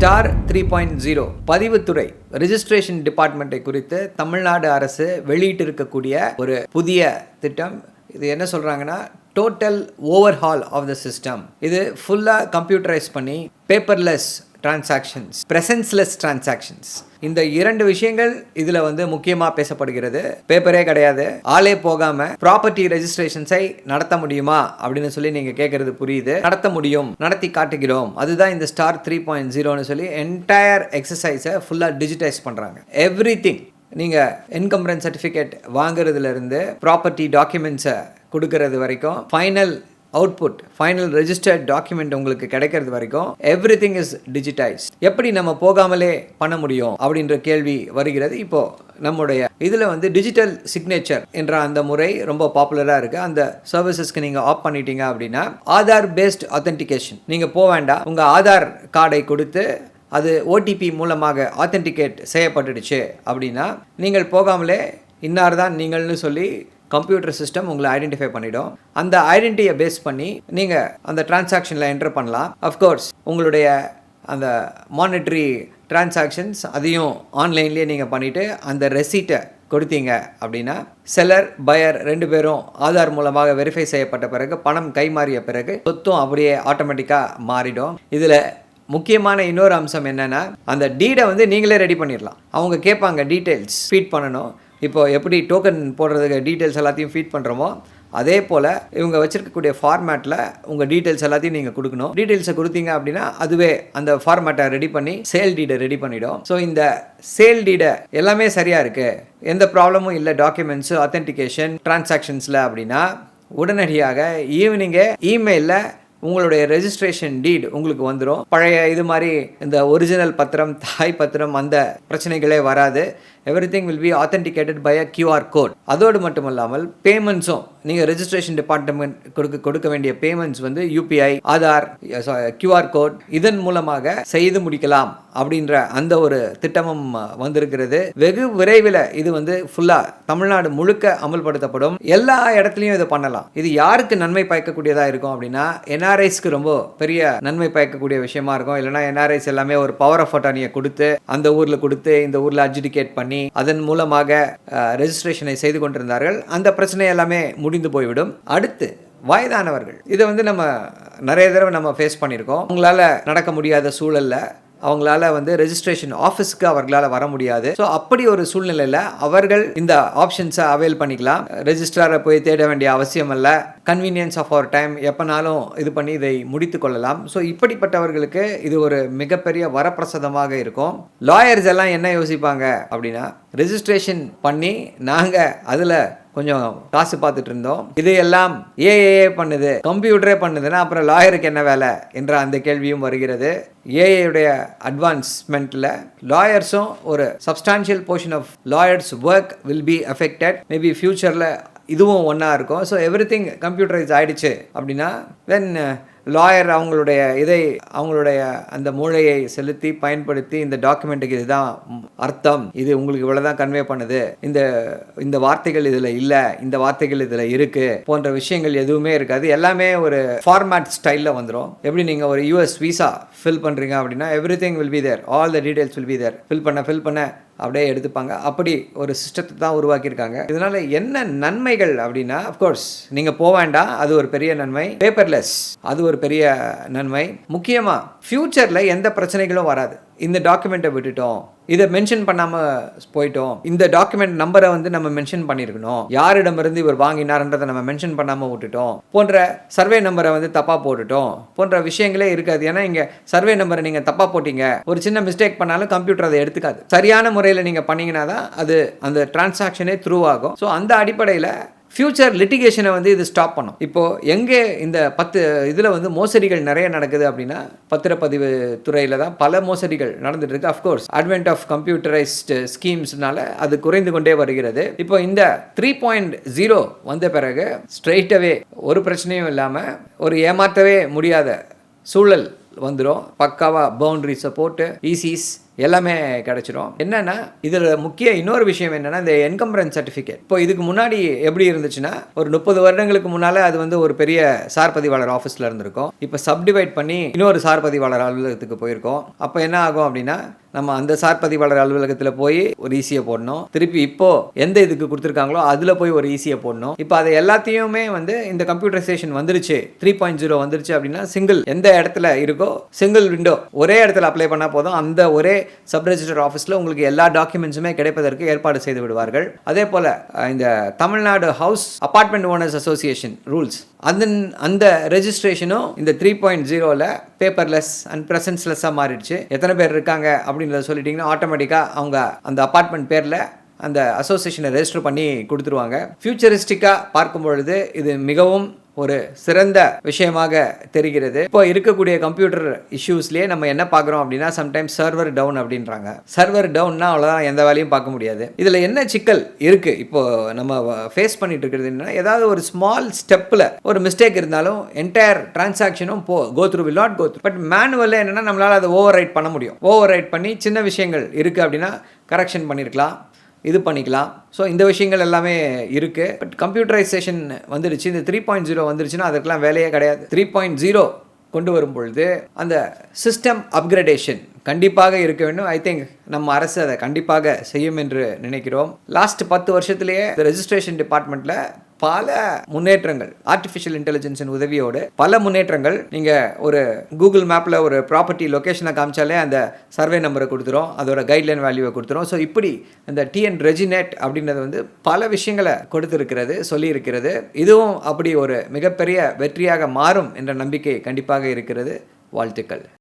Star three point zero. பதிவுத்துறை registration டிபார்ட்மெண்ட்டை குறித்து தமிழ்நாடு அரசு வெளியிட்டிருக்கக்கூடிய ஒரு புதிய திட்டம். இது என்ன சொல்கிறாங்கன்னா total overhaul of the system இது ஃபுல்லாக கம்ப்யூட்டரைஸ் பண்ணி பேப்பர்லெஸ் டிரான்சாக்ஷன்ஸ் ப்ரெசன்ஸ்லெஸ் டிரான்சாக்ஷன்ஸ் இந்த இரண்டு விஷயங்கள் இதில் வந்து முக்கியமாக பேசப்படுகிறது. பேப்பரே கிடையாது. ஆளே போகாமல் ப்ராப்பர்ட்டி ரெஜிஸ்ட்ரேஷன்ஸை நடத்த முடியுமா? அப்படின்னு சொல்லி நீங்கள் கேட்குறது புரியுது. நடத்த முடியும். நடத்தி காட்டுகிறோம். அதுதான் இந்த ஸ்டார் த்ரீ பாயிண்ட் ஜீரோன்னு சொல்லி என்டையர் எக்ஸசைஸை ஃபுல்லாக டிஜிட்டைஸ் பண்ணுறாங்க எவ்ரி திங் நீங்கள் என்கம்பரன்ஸ் சர்டிஃபிகேட் வாங்குறதுலேருந்து ப்ராப்பர்ட்டி டாக்குமெண்ட்ஸை கொடுக்கறது வரைக்கும் final output final registered document உங்களுக்கு கிடைக்கிறது வரைக்கும் எவ்ரி திங் இஸ் டிஜிட்டைஸ் எப்படி நம்ம போகாமலே பண்ண முடியும் அப்படின்ற கேள்வி வருகிறது. இப்போ நம்முடைய இதில் வந்து டிஜிட்டல் சிக்னேச்சர் என்ற அந்த முறை ரொம்ப பாப்புலராக இருக்குது அந்த சர்வீசஸ்க்கு நீங்கள் ஆஃப் பண்ணிட்டீங்க அப்படின்னா ஆதார் பேஸ்ட் ஆத்தென்டிகேஷன் நீங்கள் போக வேண்டாம். உங்கள் ஆதார் கார்டை கொடுத்து அது ஓடிபி மூலமாக ஆத்தென்டிகேட் செய்யப்பட்டுடுச்சு அப்படின்னா நீங்கள் போகாமலே இன்னார் தான் நீங்கள்னு சொல்லி கம்ப்யூட்டர் சிஸ்டம் உங்களை ஐடென்டிஃபை பண்ணிடும். அந்த ஐடென்டிட்டியை பேஸ் பண்ணி நீங்கள் அந்த டிரான்சாக்ஷனில் என்டர் பண்ணலாம். அஃப்கோர்ஸ் உங்களுடைய அந்த மானிட்ரி டிரான்சாக்ஷன்ஸ் அதையும் ஆன்லைன்லேயே நீங்கள் பண்ணிவிட்டு அந்த ரெசீட்டை கொடுத்தீங்க அப்படின்னா செல்லர் பயர் ரெண்டு பேரும் ஆதார் மூலமாக வெரிஃபை செய்யப்பட்ட பிறகு பணம் கைமாறிய பிறகு சொத்தும் அப்படியே ஆட்டோமேட்டிக்காக மாறிடும். இதில் முக்கியமான இன்னொரு அம்சம் என்னென்னா அந்த டீடை வந்து நீங்களே ரெடி பண்ணிடலாம் அவங்க கேட்பாங்க டீட்டெயில்ஸ் ஃபீட் பண்ணணும். இப்போ எப்படி டோக்கன் போடுறதுக்கு டீட்டெயில்ஸ் எல்லாத்தையும் ஃபீட் பண்ணுறோமோ அதே போல் இவங்க வச்சுருக்கக்கூடிய ஃபார்மேட்டில் உங்கள் டீட்டெயில்ஸ் எல்லாத்தையும் நீங்கள் கொடுக்கணும். டீட்டெயில்ஸை கொடுத்தீங்க அப்படின்னா அதுவே அந்த ஃபார்மேட்டை ரெடி பண்ணி சேல் டீடை ரெடி பண்ணிடும். ஸோ இந்த சேல் டீடை எல்லாமே சரியாக இருக்குது எந்த ப்ராப்ளமும் இல்லை டாக்குமெண்ட்ஸு அத்தென்டிகேஷன் டிரான்சாக்ஷன்ஸில் அப்படின்னா உடனடியாக ஈவினிங்கே இமெயிலில் உங்களுடைய ரெஜிஸ்ட்ரேஷன் டீட் உங்களுக்கு வந்துடும் பழைய இது மாதிரி இந்த ஒரிஜினல் பத்திரம் தாய் பத்திரம் அந்த பிரச்சனைகளே வராது. Everything will be authenticated by a QR code அதோடு மட்டுமல்லாமல் பேமெண்ட்ஸும் நீங்கள் ரெஜிஸ்ட்ரேஷன் டிபார்ட்மெண்ட் கொடுக்க கொடுக்க வேண்டிய பேமெண்ட்ஸ் வந்து யூபிஐ ஆதார் கியூஆர் கோட் இதன் மூலமாக செய்து முடிக்கலாம் அப்படின்ற அந்த ஒரு திட்டமும் வந்திருக்கிறது. வெகு விரைவில் இது வந்து ஃபுல்லாக தமிழ்நாடு முழுக்க அமல்படுத்தப்படும். எல்லா இடத்துலையும் இதை பண்ணலாம். இது யாருக்கு நன்மை பயக்கக்கூடியதாக இருக்கும் அப்படின்னா என்ஆர்ஐஸ்க்கு ரொம்ப பெரிய நன்மை பயக்கக்கூடிய விஷயமா இருக்கும். இல்லைனா என்ஆர்ஐஸ் எல்லாமே ஒரு பவர் ஆஃப் அட்டானியை கொடுத்து அந்த ஊரில் கொடுத்து இந்த ஊரில் அட்ஜுடிகேட் பண்ணி அதன் மூலமாக ரெஜிஸ்ட்ரேஷனை செய்து கொண்டிருந்தார்கள். அந்த பிரச்சனை எல்லாமே முடிந்து போய்விடும். அடுத்து வயதானவர்கள். இதை வந்து நம்ம நிறைய தடவை நம்ம ஃபேஸ் பண்ணியிருக்கோம். அவங்களால நடக்க முடியாத சூழல்ல அவங்களால வந்து ரெஜிஸ்ட்ரேஷன் ஆஃபீஸ்க்கு அவர்களால் வர முடியாது. ஸோ அப்படி ஒரு சூழ்நிலையில் அவர்கள் இந்த ஆப்ஷன்ஸை அவைல் பண்ணிக்கலாம். ரெஜிஸ்ட்ராரை போய் தேட வேண்டிய அவசியம் அல்ல. கன்வீனியன்ஸ் ஆஃப் அவர் டைம் எப்போனாலும் இது பண்ணி இதை முடித்து கொள்ளலாம். ஸோ இப்படிப்பட்டவர்களுக்கு இது ஒரு மிகப்பெரிய வரப்பிரசாதமாக இருக்கும். லாயர்ஸ் எல்லாம் என்ன யோசிப்பாங்க அப்படின்னா ரெஜிஸ்ட்ரேஷன் பண்ணி நாங்கள் அதில் கொஞ்சம் காசு பார்த்துட்டு இருந்தோம். இது எல்லாம் ஏஏஏ பண்ணுது. கம்ப்யூட்டரே பண்ணுதுன்னா அப்புறம் லாயருக்கு என்ன வேலை என்ற அந்த கேள்வியும் வருகிறது. ஏஏயுடைய அட்வான்ஸ்மெண்ட்டில் லாயர்ஸும் ஒரு substantial portion of lawyers work will be affected maybe ஃப்யூச்சரில் இதுவும் ஒன்றா இருக்கும். ஸோ எவ்ரி திங் கம்ப்யூட்டரைஸ் ஆகிடுச்சு அப்படின்னா தென் லாயர் அவங்களுடைய இதை அவங்களுடைய அந்த மூளையை செலுத்தி பயன்படுத்தி இந்த டாக்குமெண்ட்டுக்கு இதுதான் அர்த்தம். இது உங்களுக்கு இவ்வளோதான் கன்வே பண்ணுது. இந்த இந்த வார்த்தைகள் இதில் இல்லை இந்த வார்த்தைகள் இதில் இருக்குது போன்ற விஷயங்கள் எதுவுமே இருக்காது. எல்லாமே ஒரு ஃபார்மேட் ஸ்டைலில் வந்துடும் எப்படி நீங்கள் ஒரு யூஎஸ் விசா ஃபில் பண்ணுறீங்க அப்படின்னா everything will be there all the details will be there fill பண்ண ஃபில் பண்ண அப்படியே எடுத்துப்பாங்க. அப்படி ஒரு சிஸ்டத்தை தான் உருவாக்கியிருக்காங்க. இதனால் என்ன நன்மைகள் அப்படின்னா அஃப்கோர்ஸ் நீங்கள் போக வேண்டாம். அது ஒரு பெரிய நன்மை. பேப்பர்லெஸ் அது ஒரு பெரிய நன்மை. முக்கியமாக ஃப்யூச்சரில் எந்த பிரச்சனைகளும் வராது. இந்த டாக்குமெண்ட்டை விட்டுட்டோம். இதை மென்ஷன் பண்ணாமல் போயிட்டோம். இந்த டாக்குமெண்ட் நம்பரை வந்து நம்ம மென்ஷன் பண்ணியிருக்கணும் யாரிடமிருந்து இவர் வாங்கினார்ன்றதை நம்ம மென்ஷன் பண்ணாமல் விட்டுட்டோம். போன்ற சர்வே நம்பரை வந்து தப்பாக போட்டுட்டோம். போன்ற விஷயங்களே இருக்காது. ஏன்னா இங்கே சர்வே நம்பரை நீங்கள் தப்பாக போட்டீங்க. ஒரு சின்ன மிஸ்டேக் பண்ணாலும் கம்ப்யூட்டர் அதை எடுத்துக்காது. சரியான முறையில் நீங்கள் பண்ணீங்கன்னா தான் அது அந்த டிரான்சாக்ஷனே த்ரூ ஆகும். ஸோ அந்த அடிப்படையில் ஃப்யூச்சர் லிட்டிகேஷனை வந்து இது ஸ்டாப் பண்ணும். இப்போது எங்கே இந்த பத்து இதில் வந்து மோசடிகள் நிறைய நடக்குது அப்படின்னா பத்திரப்பதிவு துறையில் தான் பல மோசடிகள் நடந்துட்டு இருக்கு. Of course advent of computerised ஸ்கீம்ஸ்னால அது குறைந்து கொண்டே வருகிறது. இப்போ இந்த த்ரீ பாயிண்ட் ஜீரோ வந்த பிறகு ஸ்ட்ரெயிட்டவே ஒரு பிரச்சனையும் இல்லாமல் ஒரு ஏமாற்றவே முடியாத சூழல் வந்துடும் பக்காவாக பவுண்ட்ரிஸை போட்டு e ஈசிஸ் எல்லாமே கிடச்சிரும். என்னென்னா இதில் முக்கிய இன்னொரு விஷயம் என்னென்னா இந்த என்கம்பரன்ஸ் சர்டிஃபிகேட் இப்போ இதுக்கு முன்னாடி எப்படி இருந்துச்சுன்னா ஒரு முப்பது வருடங்களுக்கு முன்னால் அது வந்து ஒரு பெரிய சார் பதிவாளர் ஆஃபீஸில் இருந்திருக்கும். இப்போ சப்டிவைட் பண்ணி இன்னொரு சார் பதிவாளர் அலுவலகத்துக்கு போயிருக்கோம். அப்போ என்ன ஆகும் அப்படின்னா நம்ம அந்த சார் பதிவாளர் அலுவலகத்தில் போய் ஒரு ஈஸியை போடணும். திருப்பி இப்போ எந்த இதுக்கு கொடுத்துருக்காங்களோ அதில் போய் ஒரு ஈஸியை போடணும். இப்போ அதை எல்லாத்தையுமே வந்து இந்த கம்ப்யூட்டரைசேஷன் வந்துருச்சு. த்ரீ பாயிண்ட் ஜீரோ வந்துருச்சு அப்படின்னா சிங்கிள் எந்த இடத்துல இருக்கோ சிங்கிள் விண்டோ ஒரே இடத்துல அப்ளை பண்ணால் போதும். அந்த ஒரே சப் ரெஜிஸ்டர் ஆஃபீஸில் உங்களுக்கு எல்லா டாக்குமெண்ட்ஸுமே கிடைப்பதற்கு ஏற்பாடு செய்து விடுவார்கள். அதே போல் இந்த Tamil Nadu house apartment owners association rules அந்த அந்த ரெஜிஸ்ட்ரேஷனும் இந்த த்ரீ பாயிண்ட் ஜீரோவில் பேப்பர்லெஸ் அண்ட் ப்ரெசன்ஸ்லெஸ்ஸாக மாறிடுச்சு. எத்தனை பேர் இருக்காங்க அப்படின்றத சொல்லிட்டிங்கன்னா ஆட்டோமேட்டிக்காக அவங்க அந்த அப்பார்ட்மெண்ட் பேரில் அந்த அசோசியேஷனை ரெஜிஸ்டர் பண்ணி கொடுத்துருவாங்க. ஃபியூச்சரிஸ்டிக்காக பார்க்கும் பொழுது இது மிகவும் ஒரு சிறந்த விஷயமாக தெரிகிறது. இப்போ இருக்கக்கூடிய கம்ப்யூட்டர் இஷ்யூஸ்லேயே நம்ம என்ன பார்க்குறோம் அப்படின்னா சம்டைம்ஸ் சர்வர் டவுன் அப்படின்றாங்க. சர்வர் டவுன்னா அவ்வளோதான் எந்த வேலையும் பார்க்க முடியாது. இதில் என்ன சிக்கல் இருக்குது இப்போ நம்ம ஃபேஸ் பண்ணிட்டு இருக்கிறது ஏதாவது ஒரு ஸ்மால் ஸ்டெப்பில் ஒரு மிஸ்டேக் இருந்தாலும் என்டையர் டிரான்சாக்ஷனும் போ go through will not go through but மேனுவலில் என்னன்னா நம்மளால் அதை ஓவர் ரைட் பண்ண முடியும். ஓவர் ரைட் பண்ணி சின்ன விஷயங்கள் இருக்குது அப்படின்னா கரெக்ஷன் பண்ணியிருக்கலாம் இது பண்ணிக்கலாம். ஸோ இந்த விஷயங்கள் எல்லாமே இருக்குது பட் கம்ப்யூட்டரைசேஷன் வந்துடுச்சு. இந்த த்ரீ பாயிண்ட் ஜீரோ வந்துருச்சுன்னா அதுக்கெல்லாம் வேலையே கிடையாது. த்ரீ பாயிண்ட் ஜீரோ கொண்டு வரும் பொழுது அந்த சிஸ்டம் அப்கிரேடேஷன் கண்டிப்பாக இருக்க வேண்டும். ஐ திங்க் நம்ம அரசு அதை கண்டிப்பாக செய்யும் என்று நினைக்கிறோம். லாஸ்ட் பத்து வருஷத்துலேயே இந்த ரெஜிஸ்ட்ரேஷன் டிபார்ட்மெண்ட்டில் பல முன்னேற்றங்கள் ஆர்டிஃபிஷியல் இன்டெலிஜென்ஸின் உதவியோடு பல முன்னேற்றங்கள். நீங்கள் ஒரு கூகுள் மேப்பில் ஒரு ப்ராப்பர்ட்டி லொக்கேஷனை காமிச்சாலே அந்த சர்வே நம்பரை கொடுத்துரும். அதோட கைட்லைன் வேல்யூவை கொடுத்துரும். ஸோ இப்படி இந்த டிஎன் ரெஜினெட் அப்படின்றது வந்து பல விஷயங்களை கொடுத்துருக்கிறது சொல்லியிருக்கிறது. இதுவும் அப்படி ஒரு மிகப்பெரிய வெற்றியாக மாறும் என்ற நம்பிக்கை கண்டிப்பாக இருக்கிறது. வாழ்த்துக்கள்.